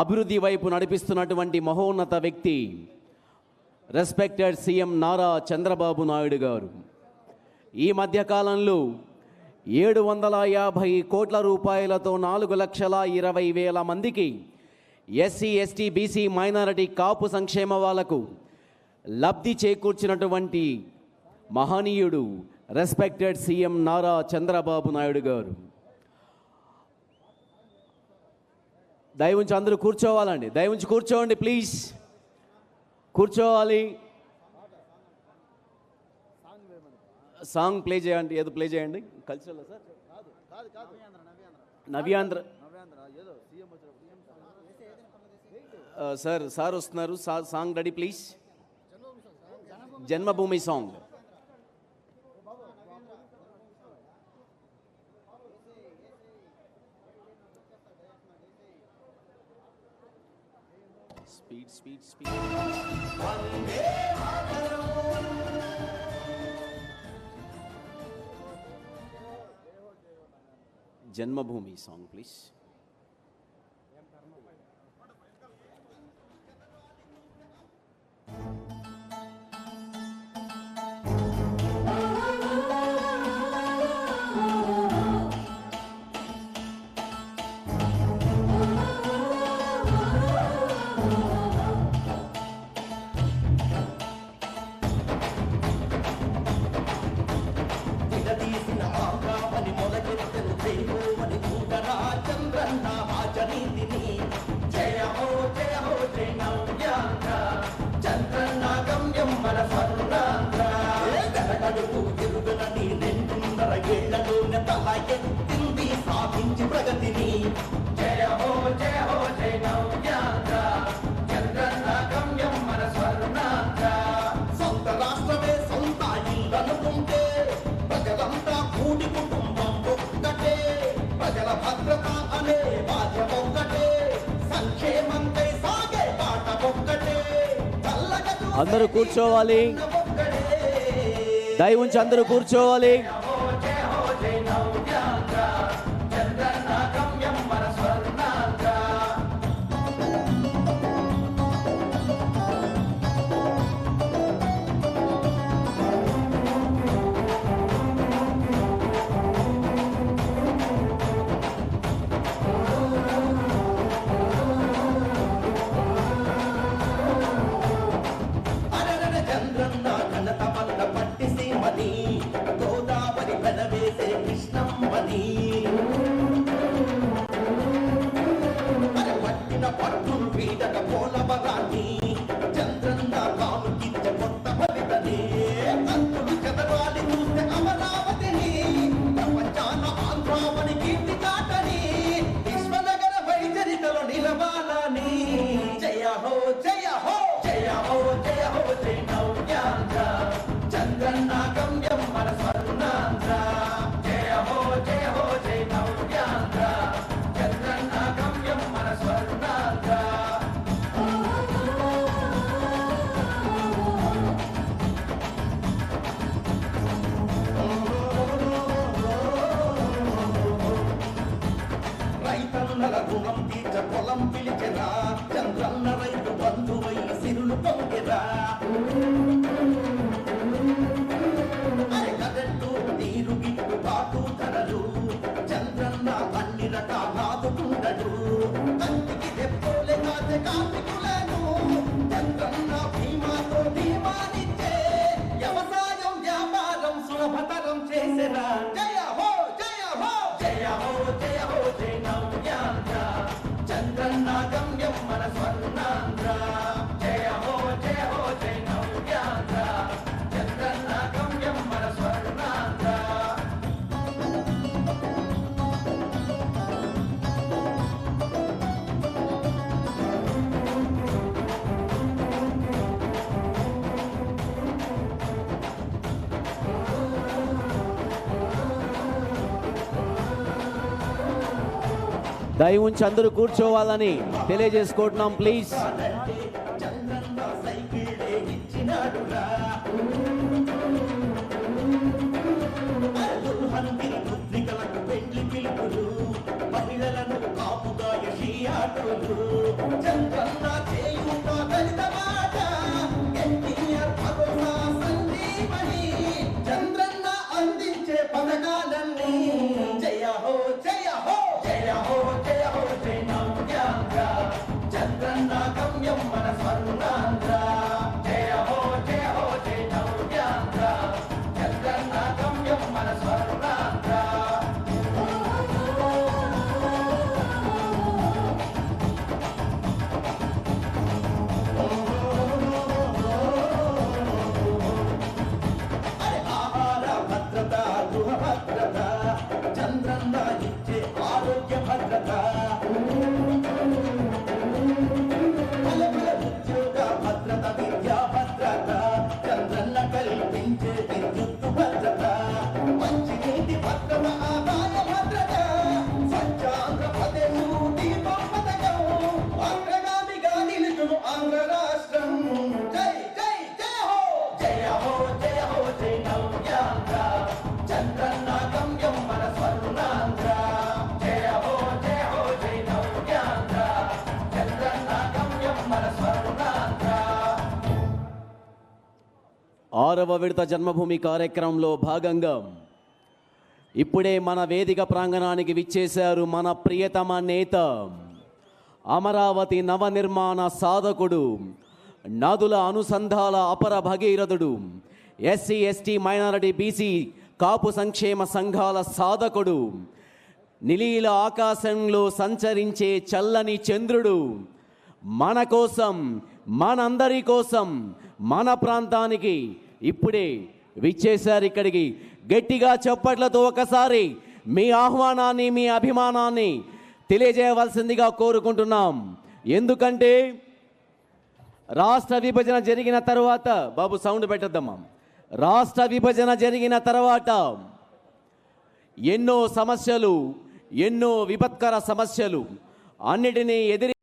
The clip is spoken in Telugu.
అభివృద్ధి వైపు నడిపిస్తున్నటువంటి మహోన్నత వ్యక్తి రెస్పెక్టెడ్ సీఎం నారా చంద్రబాబు నాయుడు గారు. ఈ మధ్యకాలంలో ఏడు వందల యాభై కోట్ల రూపాయలతో నాలుగు లక్షల ఇరవై వేల మందికి SC ST BC minority Kapu సంక్షేమ వాళ్ళకు లబ్ధి చేకూర్చినటువంటి మహనీయుడు రెస్పెక్టెడ్ సీఎం నారా చంద్రబాబు నాయుడు గారు. దయవుంచి అందరూ కూర్చోవాలండి. దయవుంచి కూర్చోండి ప్లీజ్ కూర్చోవాలి. సాంగ్ ప్లే చేయండి. ఏదో ప్లే చేయండి. Cultural sir Navyandhra. Uh, sir sir వస్తున్నారు. సా- song ready please Janmabhoomi song speed speed speed Janmabhoomi song please అందరూ కూర్చోవాలి. దయ ఉంచి అందరూ కూర్చోవాలి. రైతన్నల రుణం తీర్చ పొలం పిలిచెరా చంద్రన్న రైతు బంధువైన సిరులు పొంగెరా. Thank you. దయ ఉంచి అందరూ కూర్చోవాలని తెలియజేసుకుంటున్నాం ప్లీజ్ పెళ్ళి పిలుపులు మహిళలను కాపుగా యషియాటులు ఆరవ విడత జన్మభూమి కార్యక్రమంలో భాగంగా ఇప్పుడే మన వేదిక ప్రాంగణానికి విచ్చేశారు మన ప్రియతమ నేత అమరావతి నవనిర్మాణ సాధకుడు నదుల అనుసంధాల అపర భగీరథుడు SC ST minority BC Kapu సంక్షేమ సంఘాల సాధకుడు నిలీల ఆకాశంలో సంచరించే చల్లని చంద్రుడు మన కోసం మనందరి కోసం మన ప్రాంతానికి ఇప్పుడే విచ్చేశారు ఇక్కడికి. గట్టిగా చప్పట్లతో ఒకసారి మీ ఆహ్వానాన్ని మీ అభిమానాన్ని తెలియజేయవలసిందిగా కోరుకుంటున్నాం. ఎందుకంటే రాష్ట్ర విభజన జరిగిన తర్వాత బాబు సౌండ్ పెట్టద్దమ్మా. రాష్ట్ర విభజన జరిగిన తర్వాత ఎన్నో సమస్యలు ఎన్నో విపత్కర సమస్యలు అన్నిటినీ ఎదిరి